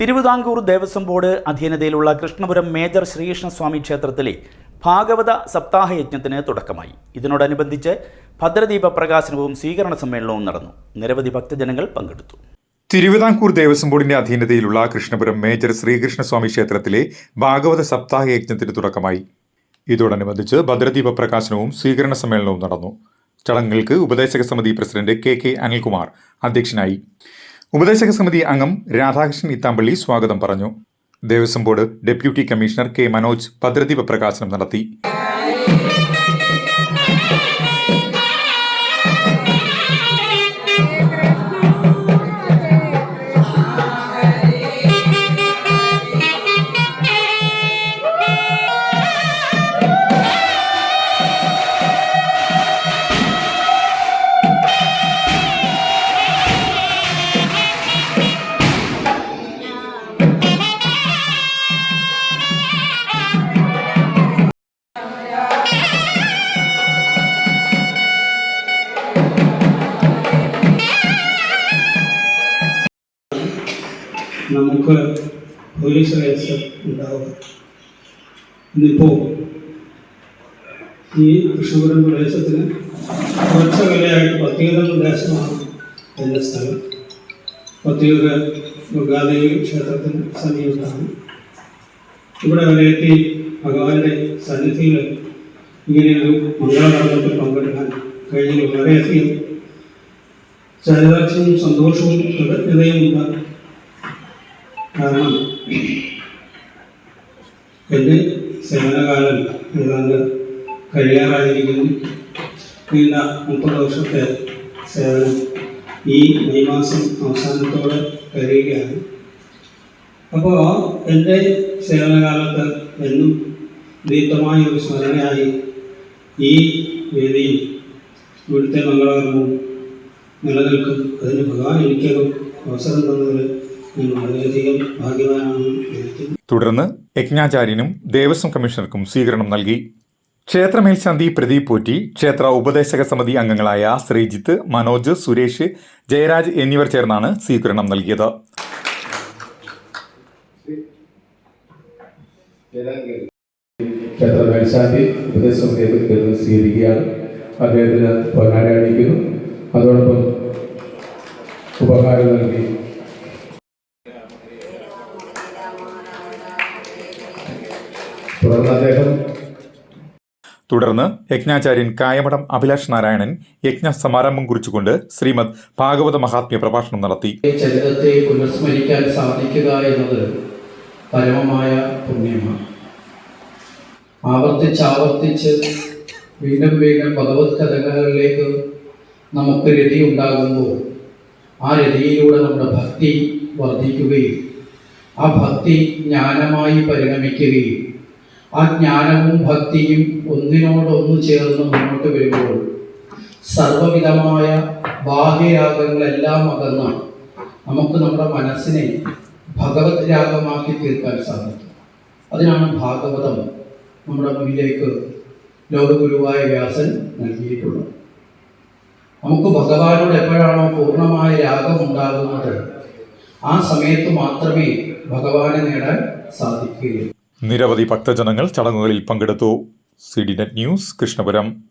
Thiruvithamkoor Devaswom board അധീനതയിലുള്ള Krishnapuram major Sreekrishnaswamy ക്ഷേത്രത്തിലെ ഭാഗവത സപ്താഹ യജ്ഞത്തിന് തുടക്കമായി. ഇതിനോടനുബന്ധിച്ച് ഭദ്രദീപ പ്രകാശനവും സ്വീകരണ സമ്മേളനവും നടന്നു. നിരവധി ഭക്തജനങ്ങൾ പങ്കെടുത്തു. തിരുവിതാംകൂർ ദേവസ്വം ബോർഡിന്റെ അധീനതയിലുള്ള കൃഷ്ണപുരം മേജർ ശ്രീകൃഷ്ണസ്വാമി ക്ഷേത്രത്തിലെ ഭാഗവത സപ്താഹ യജ്ഞത്തിന് തുടക്കമായി. ഇതോടനുബന്ധിച്ച് ഭദ്രദീപ പ്രകാശനവും സ്വീകരണ സമ്മേളനവും നടന്നു. ചടങ്ങുകൾക്ക് ഉപദേശക സമിതി പ്രസിഡന്റ് കെ കെ അനിൽകുമാർ അധ്യക്ഷനായി. ഉപദേശക സമിതി അംഗം രാധാകൃഷ്ണൻ ഇത്താമ്പള്ളി സ്വാഗതം പറഞ്ഞു. Devaswom board deputy commissioner K Manoj ഭദ്രദീപ പ്രകാശനം നടത്തി. നമുക്ക് പോലീസ് കേസ് ഉണ്ടാവുക. ഇന്നിപ്പോൾ ഈ കൃഷ്ണപുരം പ്രദേശത്തിന് കുറച്ച് വിലയായിട്ട് പത്തിയത പ്രദേശമാണ് എന്റെ സ്ഥലം. പത്തിയൂർ ദുർഗാദേവി ക്ഷേത്രത്തിന് സമീപത്താണ്. ഇവിടെ വരെ ഭഗവാന്റെ സന്നിധിയിൽ ഇങ്ങനെയൊരു മംഗളകർമ്മത്തിൽ പങ്കെടുക്കാൻ കഴിഞ്ഞതിൽ വളരെയധികം ചരിതാക്ഷവും സന്തോഷവും കൃതജ്ഞതയുമുണ്ട് കാരണം എന്റെ സേവനകാലം ഏതാണ്ട് കഴിയാറായിരിക്കുന്നു. നീണ്ട മുപ്പത് വർഷത്തെ സേവനം ഈ മെയ് മാസം അവസാനത്തോടെ കഴിയുകയാണ്. അപ്പോൾ എന്റെ സേവനകാലത്ത് എന്നും ദീപ്തമായ ഒരു സ്മരണയായി ഈ വേദിയിൽ ഇവിടുത്തെ മംഗളകർമ്മവും നിലനിൽക്കും. അതിന് ഭഗവാൻ എനിക്കൊരു അവസരം തന്നതിൽ ഞാൻ വളരെയധികം ഭാഗ്യവാനാണെന്ന് വിചാരിക്കുന്നു തുടർന്ന് യജ്ഞാചാര്യനും ദേവസ്വം കമ്മീഷണർക്കും സ്വീകരണം നൽകി. ക്ഷേത്ര മേൽശാന്തി പ്രദീപ് പോറ്റി ക്ഷേത്ര ഉപദേശക സമിതി അംഗങ്ങളായ ശ്രീജിത്ത് മനോജ് സുരേഷ് ജയരാജ് എന്നിവർ ചേർന്നാണ് സ്വീകരണം നൽകിയത്. ക്ഷേത്ര മേൽശാന്തി ഉപദേശം നേതൃത്വത്തിൽ സ്വീകരിക്കുകയാണ്. അദ്ദേഹത്തിന് പൊന്നാട അതോടൊപ്പം ഉപഹാരം നൽകി തുടർന്ന് അദ്ദേഹം തുടർന്ന് യജ്ഞാചാര്യൻ കായമഠം അഭിലാഷ് നാരായണൻ യജ്ഞ സമാരംഭം കുറിച്ചുകൊണ്ട് ശ്രീമദ് ഭാഗവത മഹാത്മ്യ പ്രഭാഷണം നടത്തി. ചരിത്രത്തെ പുനഃസ്മരിക്കാൻ സാധിക്കുക എന്നത് പരമമായ പുണ്യമാണ്. ആവർത്തിച്ചാവർത്തിച്ച് വീണ്ടും വീണ്ടും ഭഗവത് കഥകളിലേക്ക് നമുക്ക് രതി ഉണ്ടാകുമ്പോൾ ആ രതിയിലൂടെ നമ്മുടെ ഭക്തി വർദ്ധിക്കുകയും ആ ഭക്തി ജ്ഞാനമായി പരിണമിക്കുകയും ആ ജ്ഞാനവും ഭക്തിയും ഒന്നിനോടൊന്ന് ചേർന്ന് മുന്നോട്ട് വരുമ്പോൾ സർവവിധമായ ബാഹ്യരാഗങ്ങളെല്ലാം അകന്ന് നമുക്ക് നമ്മുടെ മനസ്സിനെ ഭഗവത് രാഗമാക്കി തീർക്കാൻ സാധിക്കും. അതിനാണ് ഭാഗവതം നമ്മുടെ മുന്നിലേക്ക് ലോകഗുരുവായ വ്യാസൻ നൽകിയിട്ടുള്ളത്. നമുക്ക് ഭഗവാനോട് എപ്പോഴാണോ പൂർണമായ രാഗം ഉണ്ടാകുന്നത് ആ സമയത്ത് മാത്രമേ ഭഗവാനെ നേടാൻ സാധിക്കുകയുള്ളൂ. നിരവധി ഭക്തജനങ്ങൾ ചടങ്ങുകളിൽ പങ്കെടുത്തു. C D net news Krishnapuram.